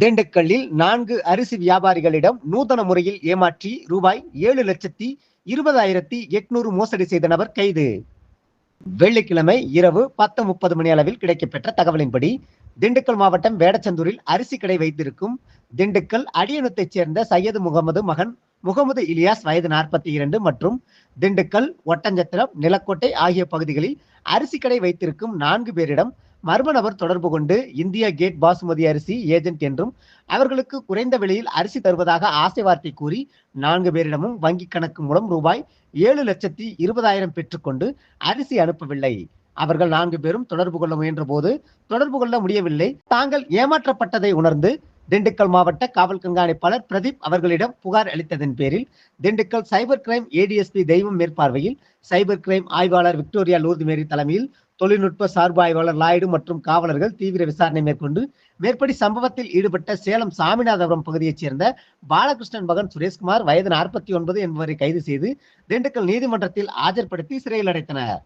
திண்டுக்கல்லில் நான்கு அரிசி வியாபாரிகளிடம் நூதன முறையில் ஏமாற்றி ரூபாய் ஏழு லட்சத்தி இருபதாயிரத்தி எட்நூறு மோசடி செய்த நபர் கைது. வெள்ளிக்கிழமை இரவு பத்து முப்பது மணி அளவில் கிடைக்கப்பெற்ற தகவலின்படி திண்டுக்கல் மாவட்டம் வேடச்சந்தூரில் அரிசி கடை வைத்திருக்கும் திண்டுக்கல் அடியனத்தைச் சேர்ந்த சையது முகமது மகன் முகமது இலியாஸ் வயது நாற்பத்தி இரண்டு மற்றும் திண்டுக்கல் ஒட்டஞ்சத்திரம் நிலக்கோட்டை ஆகிய பகுதிகளில் அரிசி கடை வைத்திருக்கும் நான்கு பேரிடம் மர்ம நபர் தொடர்பு கொண்டு இந்தியா கேட் பாசுமதி அரிசி ஏஜென்ட் என்றும் அவர்களுக்கு குறைந்த விலையில் அரிசி தருவதாக ஆசை வார்த்தை கூறி நான்கு பேரிடமும் வங்கி கணக்கு மூலம் ரூபாய் ஏழு லட்சத்தி இருபதாயிரம் பெற்றுக்கொண்டு அரிசி அனுப்பவில்லை. அவர்கள் நான்கு பேரும் தொடர்பு கொள்ள முயன்ற போது தொடர்பு கொள்ள முடியவில்லை. தாங்கள் ஏமாற்றப்பட்டதை உணர்ந்து திண்டுக்கல் மாவட்ட காவல் கண்காணிப்பாளர் பிரதீப் அவர்களிடம் புகார் அளித்ததன் பேரில் Dindigul cyber crime ADSP Deivam மேற்பார்வையில் சைபர் கிரைம் ஆய்வாளர் விக்டோரியா லூர்து மேரி தலைமையில் தொழில்நுட்ப சார்பு ஆய்வாளர் லாய்டு மற்றும் காவலர்கள் தீவிர விசாரணை மேற்கொண்டு மேற்படி சம்பவத்தில் ஈடுபட்ட சேலம் சாமிநாதபுரம் பகுதியைச் சேர்ந்த பாலகிருஷ்ணன் மகன் சுரேஷ்குமார் வயது நாற்பத்தி ஒன்பது என்பவரை கைது செய்து திண்டுக்கல் நீதிமன்றத்தில் ஆஜர்படுத்தி சிறையில் அடைத்தனர்.